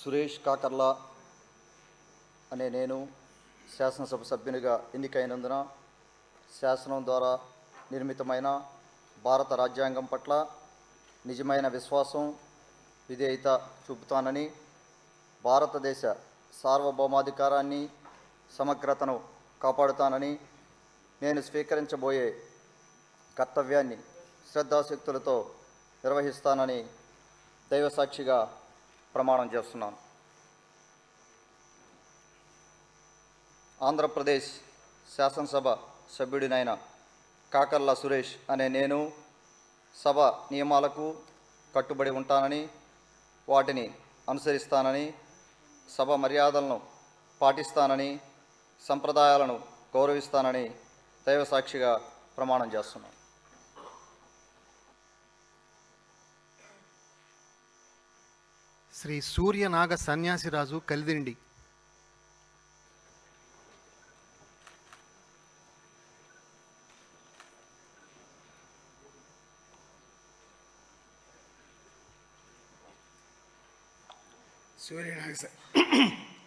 సురేష్ కాకర్ల అనే నేను శాసనసభ సభ్యునిగా ఎన్నికైనందున శాసనం ద్వారా నిర్మితమైన భారత రాజ్యాంగం పట్ల నిజమైన విశ్వాసం విధేయత చూపుతానని భారతదేశ సార్వభౌమాధికారాన్ని సమగ్రతను కాపాడుతానని నేను స్వీకరించబోయే కర్తవ్యాన్ని శ్రద్ధాశక్తులతో నిర్వహిస్తానని దైవసాక్షిగా ప్రమాణం చేస్తున్నాను. ఆంధ్రప్రదేశ్ శాసనసభ సభ్యుడినైన కాకర్ల సురేష్ అనే నేను సభ నియమాలకు కట్టుబడి ఉంటానని వాటిని అనుసరిస్తానని సభ మర్యాదలను పాటిస్తానని సంప్రదాయాలను గౌరవిస్తానని దైవసాక్షిగా ప్రమాణం చేస్తున్నాను. శ్రీ సూర్యనాగ సన్యాసిరాజు కలిదిండి. సూర్యనాగ స-